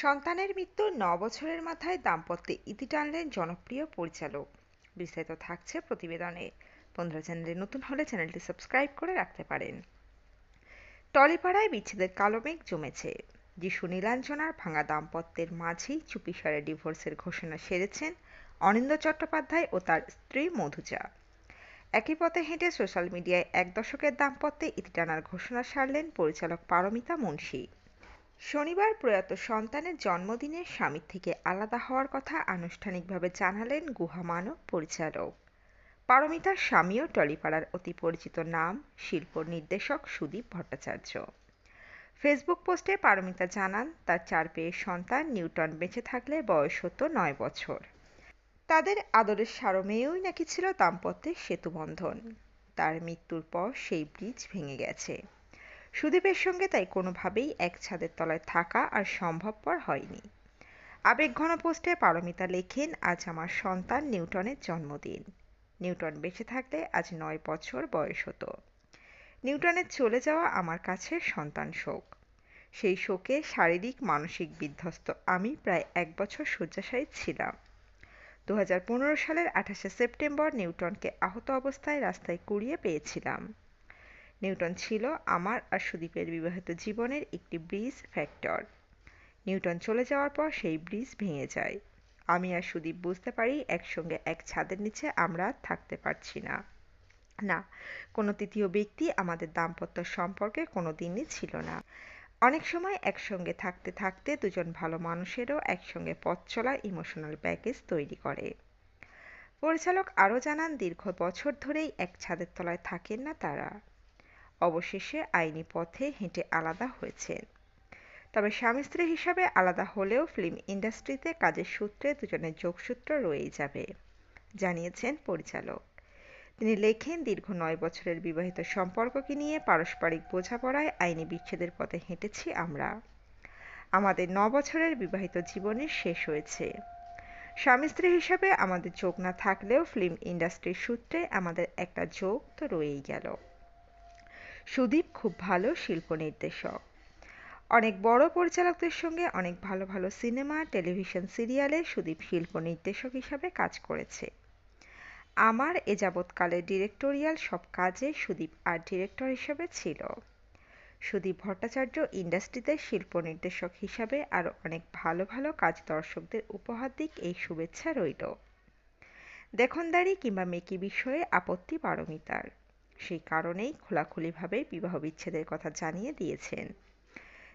সন্তানের মৃত্যুর ন বছরের মাথায় দাম্পত্যে ইতি টানলেন জনপ্রিয় পরিচালক। বিস্তারিত থাকছে প্রতিবেদনে। বন্ধুরা, চ্যানেলে নতুন হলে চ্যানেলটি সাবস্ক্রাইব করে রাখতে পারেন। টলিপাড়ায় বিচ্ছেদের কালো মেঘ জমেছে। যিশু নীলাঞ্জনার ভাঙা দাম্পত্যের মাঝেই চুপিসারে ডিভোর্সের ঘোষণা সেরেছেন অনিন্দ চট্টোপাধ্যায় ও তার স্ত্রী মধুজা। একই পথে হেঁটে সোশ্যাল মিডিয়ায় এক দশকের দাম্পত্যে ইতি টানার ঘোষণা সারলেন পরিচালক পারমিতা মুন্সী। শনিবার প্রয়াত সন্তানের জন্মদিনে স্বামীর থেকে আলাদা হওয়ার কথা আনুষ্ঠানিকভাবে জানালেন গুহামানব পরিচালক। পারমিতার স্বামীও টলিপাড়ার অতি পরিচিত নাম শিল্প নির্দেশক সুদীপ ভট্টাচার্য। ফেসবুক পোস্টে পারমিতা জানান, তার চার পেয়ে সন্তান নিউটন বেঁচে থাকলে বয়স হতো নয় বছর। তাদের আদরের সারমেয়ই নাকি ছিল দাম্পত্যের সেতুবন্ধন। তার মৃত্যুর পর সেই ব্রিজ ভেঙে গেছে। সুদীপের সঙ্গে তাই কোনোভাবেই এক ছাদের তলায় থাকা আর সম্ভবপর হয়নি। আবেগঘন পোস্টে পারমিতা লেখেন, আজ আমার সন্তান নিউটনের জন্মদিন। নিউটন বেঁচে থাকলে আজ নয় বছর বয়স হতো। নিউটনের চলে যাওয়া আমার কাছে সন্তান শোক। সেই শোকে শারীরিক, মানসিক বিধ্বস্ত আমি প্রায় এক বছর শয্যাশায়ী ছিলাম। দু হাজার পনেরো সালের আঠাশে সেপ্টেম্বর নিউটনকে আহত অবস্থায় রাস্তায় কুড়িয়ে পেয়েছিলাম। নিউটন ছিল আমার আর সুদীপের বিবাহিত জীবনের একটি ব্রিজ ফ্যাক্টর নিউটন চলে যাওয়ার পর সেই ব্রিজ ভেঙে যায়। আমি আর সুদীপ বুঝতে পারি একসঙ্গে এক ছাদের নিচে আমরা থাকতে পারছি না। না, কোনো তৃতীয় ব্যক্তি আমাদের দাম্পত্য সম্পর্কে কোনো দিনই ছিল না। অনেক সময় একসঙ্গে থাকতে থাকতে দুজন ভালো মানুষেরও একসঙ্গে পথ চলা ইমোশনাল প্যাকেজ তৈরি করে। পরিচালক আরও জানান, দীর্ঘ বছর ধরেই এক ছাদের তলায় থাকেন না তারা। অবশেষে আইনি পথে হেঁটে আলাদা হয়েছেন তবে স্বামী স্ত্রী হিসাবে আলাদা হলেও ফিল্ম ইন্ডাস্ট্রিতে কাজের সূত্রে দুজনের যোগসূত্র রয়েই যাবে, জানিয়েছেন পরিচালক। তিনি লেখেন, দীর্ঘ নয় বছরের বিবাহিত সম্পর্ককে নিয়ে পারস্পরিক বোঝাপড়ায় আইনি বিচ্ছেদের পথে হেঁটেছি আমরা। আমাদের ন বছরের বিবাহিত জীবনের শেষ হয়েছে। স্বামী স্ত্রী হিসাবে আমাদের যোগ না থাকলেও ফিল্ম ইন্ডাস্ট্রির সূত্রে আমাদের একটা যোগ তো রয়েই গেল। সুদীপ খুব ভালো শিল্প নির্দেশক। অনেক বড় পরিচালকদের সঙ্গে অনেক ভালো ভালো সিনেমা, টেলিভিশন সিরিয়ালে সুদীপ শিল্প নির্দেশক হিসাবে কাজ করেছে। আমার এ যাবৎকালে ডিরেক্টোরিয়াল সব কাজে সুদীপ আর্ট ডিরেক্টর হিসেবে ছিল। সুদীপ ভট্টাচার্য ইন্ডাস্ট্রিতে শিল্প নির্দেশক হিসাবে আরও অনেক ভালো ভালো কাজ দর্শকদের উপহার দিক এই শুভেচ্ছা রইল। দেখনদারি কিংবা মেকি বিষয়ে আপত্তি পারমিতার। সেই কারণেই খোলাখুলিভাবে বিবাহ বিচ্ছেদের কথা জানিয়ে দিয়েছেন।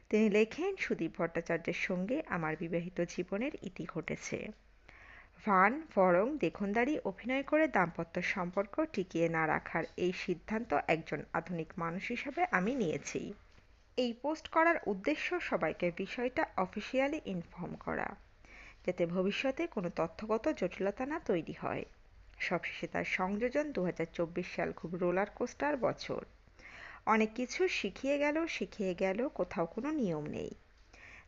তিনি লেখেন, সুদীপ ভট্টাচার্যের সঙ্গে আমার বিবাহিত জীবনের ইতি ঘটেছে। ভান, বরং দেখনদারি, অভিনয় করে দাম্পত্য সম্পর্ক টিকিয়ে না রাখার এই সিদ্ধান্ত একজন আধুনিক মানুষ হিসাবে আমি নিয়েছি। এই পোস্ট করার উদ্দেশ্য সবাইকে বিষয়টা অফিসিয়ালি ইনফর্ম করা, যাতে ভবিষ্যতে কোনো তথ্যগত জটিলতা না তৈরি হয়। সবশেষে তার সংযোজন দু হাজার চব্বিশ সাল খুব রোলার কোস্টার বছর। অনেক কিছু শিখিয়ে গেল শিখিয়ে গেল, কোথাও কোনো নিয়ম নেই।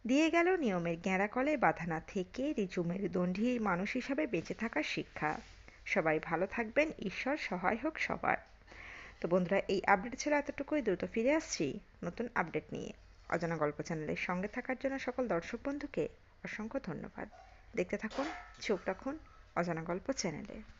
দিয়ে গেল নিয়মের কলে বাধা না থেকে রিজুমের দণ্ডী মানুষ হিসাবে বেঁচে থাকার শিক্ষা। সবাই ভালো থাকবেন, ঈশ্বর সহায় হোক সবার। তো বন্ধুরা, এই আপডেট ছিল এতটুকুই, দ্রুত ফিরে আসছি নতুন আপডেট নিয়ে। অজানা গল্প চ্যানেলের সঙ্গে থাকার জন্য সকল দর্শক বন্ধুকে অসংখ্য ধন্যবাদ। দেখতে থাকুন, চোখ রাখুন অজানা গল্প চ্যানেলে